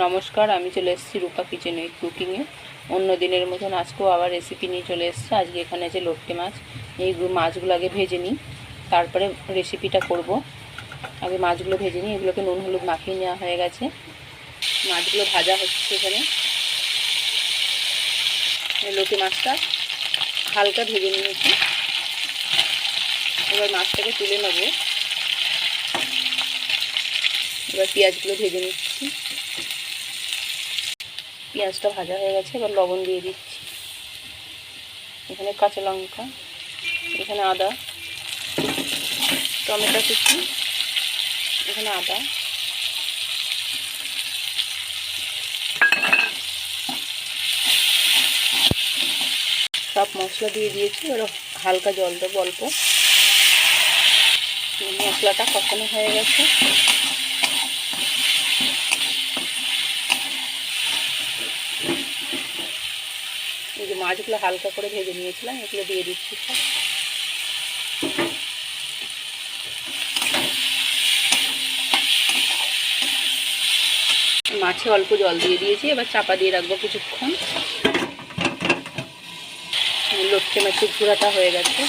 নমস্কার, আমি চলে এসেছি রূপা কিচেন উইথ কুকিংয়ে অন্য দিনের মতন আজকেও আবার রেসিপি নিয়ে চলে এসেছি। আজকে এখানে আছে লোটকে মাছ। এই মাছগুলো আগে ভেজে নিই, তারপরে রেসিপিটা করব। আগে মাছগুলো ভেজে নিই, এগুলোকে নুন, হলুদ মাখিয়ে নেওয়া হয়ে গেছে। মাছগুলো ভাজা হচ্ছে এখানে। লোটে মাছটা হালকা ভেজে নিয়েছি। এবার মাছটাকে তুলে নেব। এবার পেঁয়াজগুলো ভেজে নিচ্ছি। পেঁয়াজটা ভাজা হয়ে গেছে, এবার লবণ দিয়ে দিচ্ছি। এখানে কাঁচা লঙ্কা, এখানে আদা, টমেটো কুচি, এখানে আদা। সব মশলা দিয়ে দিয়েছি, এবার হালকা জল দেবো অল্প। মশলাটা কখনো হয়ে গেছে। মাছগুলো হালকা করে ভেজে নিয়েছিলাম, এগুলো দিয়ে দিচ্ছি মাছে অল্প জল দিয়ে দিয়েছি, এবার চাপা দিয়ে রাখব কিছুক্ষণ। লটকে মাছের ঘোরাটা হয়ে গেছে।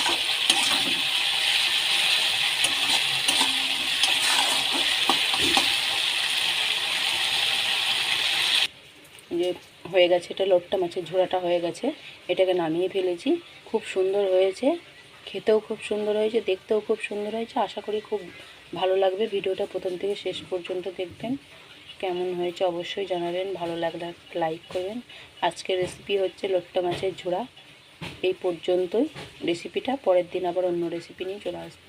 যে হয়ে গেছে, এটা লোটটা মাছের ঝোড়াটা হয়ে গেছে, এটাকে নামিয়ে ফেলেছি। খুব সুন্দর হয়েছে, খেতেও খুব সুন্দর হয়েছে, দেখতেও খুব সুন্দর হয়েছে। আশা করি খুব ভালো লাগবে ভিডিওটা প্রথম থেকে শেষ পর্যন্ত দেখবেন। কেমন হয়েছে অবশ্যই জানাবেন, ভালো লাগলে লাইক করবেন। আজকের রেসিপি হচ্ছে লোট্টা মাছের ঝোড়া। এই পর্যন্তই। রেসিপিটা পরের দিন আবার অন্য রেসিপি নিয়ে চলে আসব।